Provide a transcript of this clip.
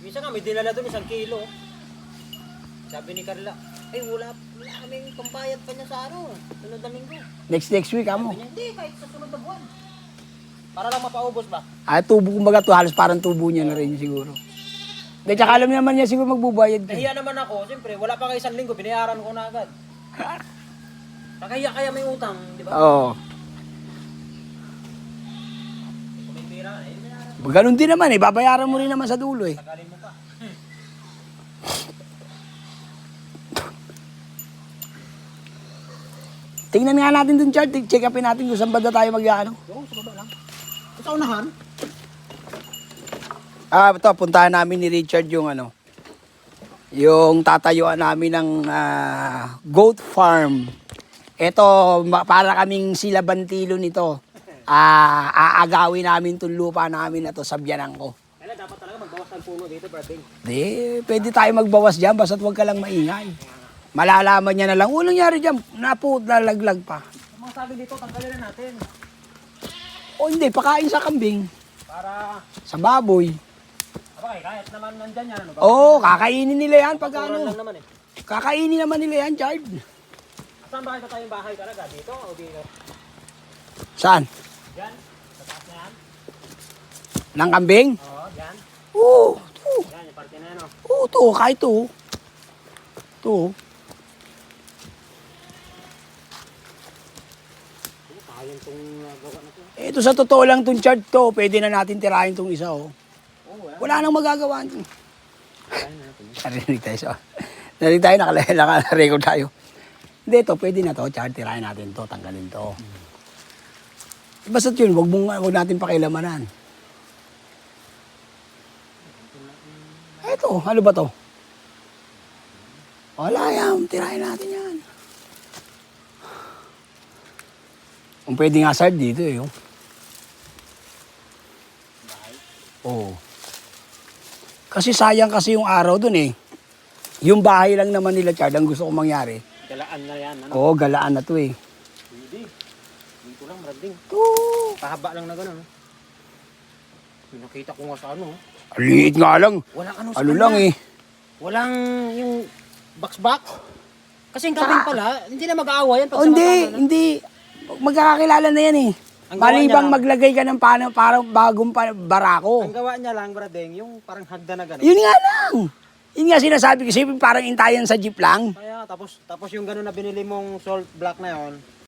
Minsan nga may dinala doon isang kilo. Sabi ni Carla, ay wala, wala kaming pambayad pa niya sa ano, sunod na linggo. Next next week amo. Sabi niya, hindi, kahit sa sunod na buwan. Para lang mapaubos ba? Ah, tubo kumbaga to, halos parang tubo niya na rin siguro. Hindi, tsaka alam naman niya siguro magbubayad ka. Nahiya naman ako, siyempre, wala pa kayo isang linggo, binayaran ko na agad. Nakahiya kaya may utang, di ba? Oo. Kung may pera, eh, binayaran. Ganun din naman eh, babayaran mo rin naman sa dulo eh. Tingnan nga natin dun chart, check upin natin kung saan banda tayo mag-ano. Oo, sa baba lang. Sa unahan? Ah, ito, puntahan namin ni Richard yung ano, yung tatayuan namin ng ah, goat farm. Ito, para kaming sila bantilo nito. Ah, aagawin namin itong lupa namin na to, sabyanan ko. Kaya dapat talaga magbawas ng puno dito, Brading. Di, pwede tayo magbawas dyan, basta't huwag ka lang maingay. Malalaman niya na lang, walang nangyari dyan, napu, lalaglag pa. Yung mga sabi dito, tanggalin na natin. O hindi, pakain sa kambing, Para, sa baboy. abay, kahit naman nandyan yan, ano ba? Oo, kakainin nila yan pag ano. lang naman eh. Kakainin naman nila yan, Chard. Saan ba kayo tayong bahay talaga? Dito o dito? Saan? Yan? Sa taas na yan? Ng kambing? Oo, yan. Oo, to. Yan, yung parte na yan, oh. Oo, to. Kahit to. To. Oo, Kaya itong uh, gawa na to. Ito sa totoo lang tong chart to. Pwede na natin tirahin tong isa, oh. Oo. Wala nang magagawa. Kaya na natin. Narinig tayo sa... Narinig tayo, nakala- naka-record tayo. Hindi, ito, pwede na to. Chart, tirahin natin to. Tanggalin to. Basta yun, wag, mong, wag natin pakilamanan. Eto, ano ba to? Wala yan, tirahin natin yan. Kung pwede nga sir dito eh. oh. Oo. Kasi sayang kasi yung araw dun eh. Yung bahay lang naman nila, Chard, ang gusto kong mangyari. Galaan na yan, ano? Oo, galaan na to eh. Hindi. Dito lang, Brading. Oo. Pahaba lang na gano'n. oh. Yung nakita ko nga sa ano. Ang liit nga lang. Walang ano sa Ano kanya. lang eh. Walang yung box-box. Kasi yung kambing pala, hindi na mag-aawayan pag Oh, hindi, na. hindi. Magkakakilala na yan eh. Ang gawa Malibang niya- maglagay ka ng paano, parang bagong pa, barako. Ang gawa niya lang, Brading, yung parang hagda na gano'n. Yun nga lang. Yun nga sinasabi ko. Sipin parang intayan sa jeep lang. Kaya tapos tapos yung gano'n na binili mong salt block na yon,